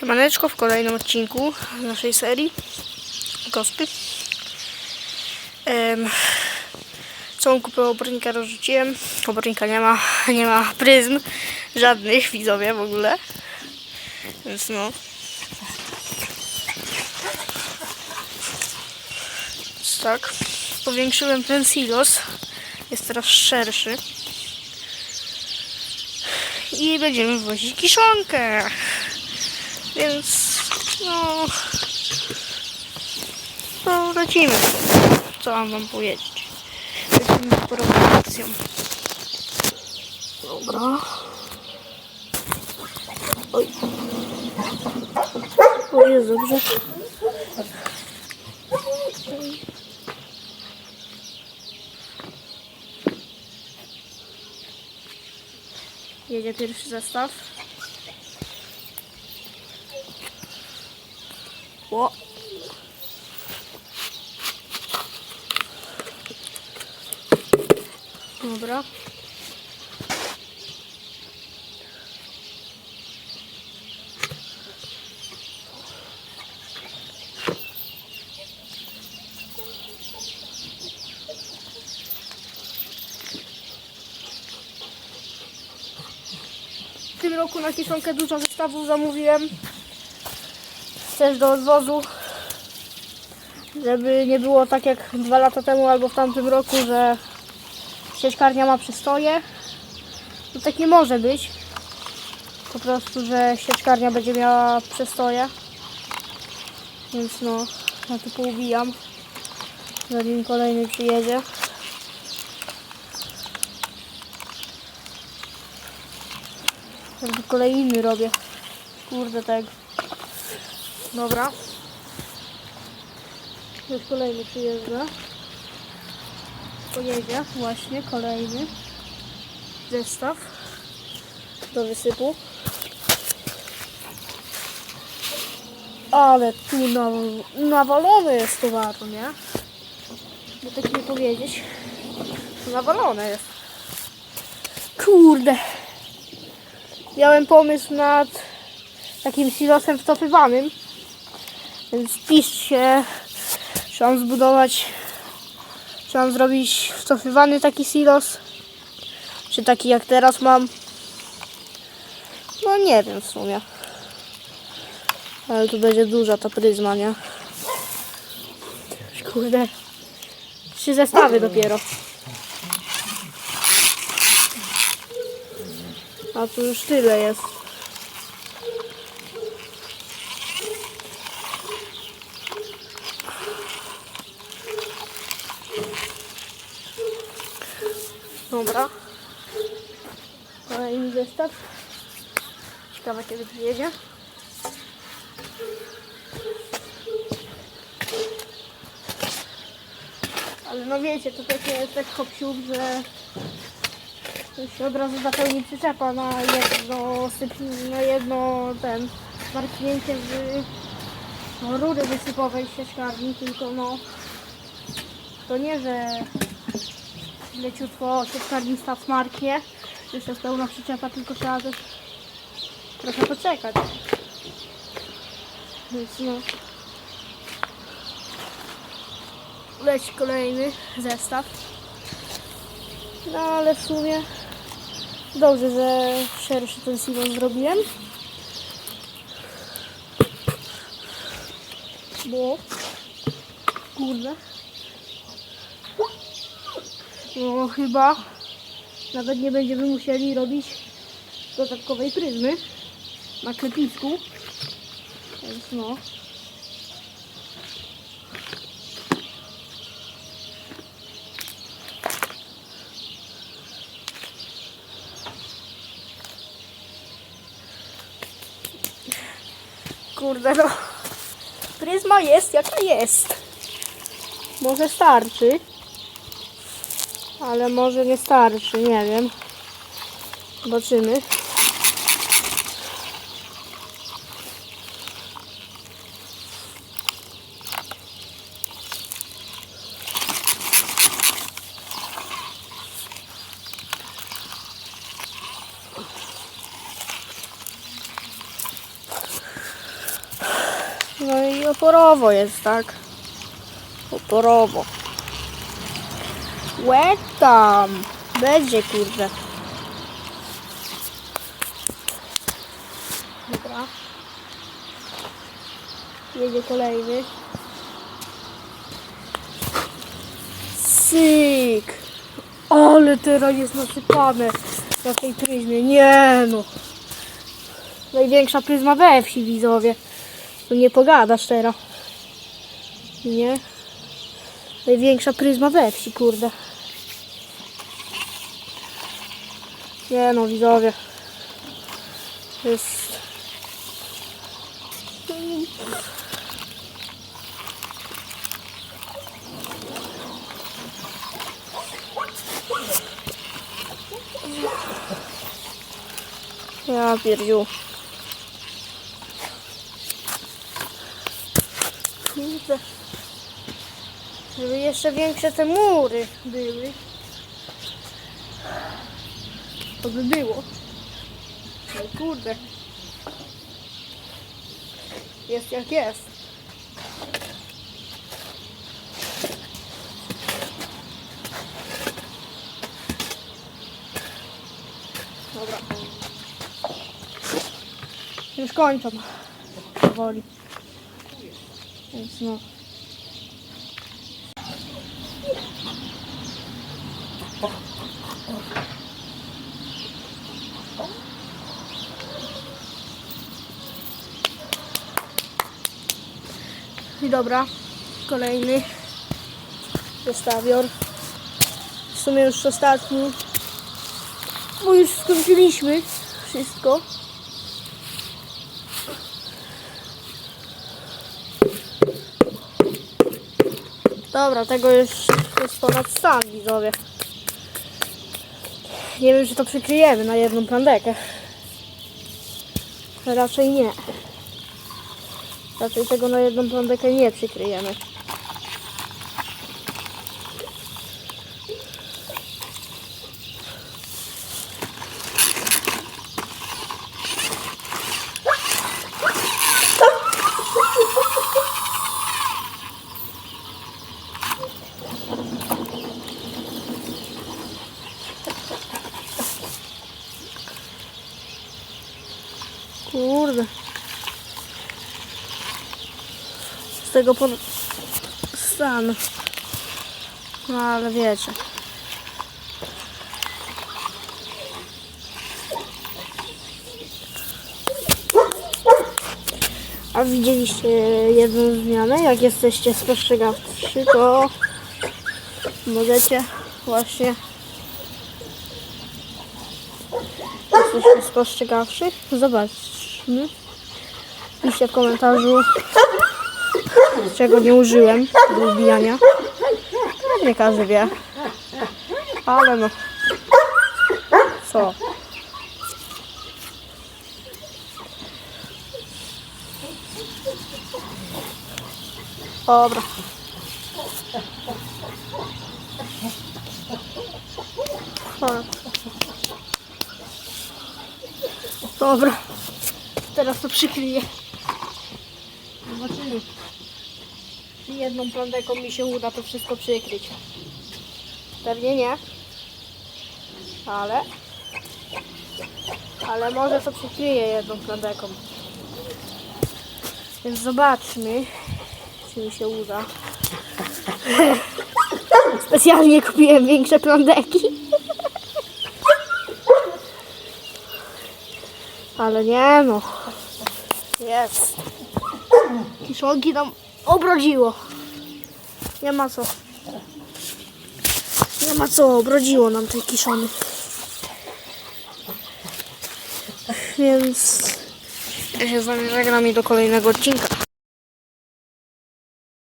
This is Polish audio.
Siemaneczko w kolejnym odcinku naszej serii Gospy. Um, całą kupę obornika rozrzuciłem. Obornika nie ma, nie ma pryzm żadnych widzowie w ogóle. Więc no. Więc tak. Powiększyłem ten silos. Jest teraz szerszy. I będziemy wozić kiszonkę. Więc no, no lecimy. Co mam wam powiedzieć? Lecimy z prowokacją. Dobra. Oj. O, jest dobrze. Jedzie pierwszy zestaw. O. W tym roku na kieszonkę dużo zestawów zamówiłem. Też do odwozu żeby nie było tak jak dwa lata temu albo w tamtym roku, że sieczkarnia ma przystoje. To tak nie może być. Po prostu, że sieczkarnia będzie miała przestoje. Więc no, ja tu poubijam, zanim kolejny przyjedzie. Jakby kolejny robię. Kurde tak. Dobra. Już kolejny przyjeżdża. Pojedzie właśnie kolejny zestaw do wysypu. Ale tu naw- nawalone jest towaru, nie? By tak nie powiedzieć. Nawalone jest. Kurde. Miałem pomysł nad takim silosem wtopywanym. Więc piszcie Trzeba zbudować, trzeba zrobić wcofywany taki silos, czy taki jak teraz mam. No nie wiem w sumie. Ale tu będzie duża ta pryzma, nie? Kurde. Trzy zestawy dopiero. A tu już tyle jest. Dobra. Kolejny zestaw. Ciekawe kiedy przyjedzie. Ale no wiecie, to też jest tak hop że to się od razu zapełni przyczepa na jedno, syp- na jedno ten marknięcie w no, rury wysypowej sieczkarni, tylko no to nie, że leciutko sieczkarni staw marknie, już jest pełna przyczepa, tylko trzeba też trochę poczekać. Więc no. Leci kolejny zestaw. No ale w sumie dobrze, że szerszy ten silon zrobiłem. Bo kurde. Chyba nawet nie będziemy musieli robić dodatkowej pryzmy na klepisku. Więc no. Kurde no. Pryzma jest jaka jest. Może starczy. Ale może nie starczy, nie wiem. Zobaczymy. No i oporowo jest, tak? Oporowo. Łeb tam. Będzie, kurde. Dobra. Jedzie kolejny. Syk. Ale teraz jest nasypane na tej pryzmie. Nie no. Największa pryzma we wsi, widzowie. To nie pogadasz teraz. Nie? Największa pryzma we wsi, kurde. Nie no, widzowie. Jest... Ja pierdziu. Żeby jeszcze większe te mury były. To by było. No kurde. Jest jak jest. Dobra. Już kończą. Powoli. Więc no. I dobra, kolejny zestawior. W sumie już ostatni, bo już skończyliśmy wszystko. Dobra, tego już jest ponad stan, widzowie. Nie wiem, czy to przykryjemy na jedną plandekę. Raczej nie. Raczej tego na jedną plandekę nie przykryjemy. Kurde. Z tego pod stan. No ale wiecie. A widzieliście jedną zmianę? Jak jesteście spostrzegawczy, to możecie właśnie jesteście spostrzegawczy? Zobaczmy. Piszcie w komentarzu, czego nie użyłem do wbijania. Nie każdy wie. Ale no. Co? Dobra. Dobra. Dobra. Teraz to przykryję. Zobaczymy. Jedną plandeką mi się uda to wszystko przykryć. Pewnie nie. Ale... Ale może to przykryję jedną plandeką. Więc zobaczmy, czy mi się uda. Specjalnie kupiłem większe plandeki. Ale nie no. Jest. Kiszonki nam obrodziło. Nie ma co. Nie ma co, obrodziło nam tej kiszony. Więc ja się z wami żegnam i do kolejnego odcinka.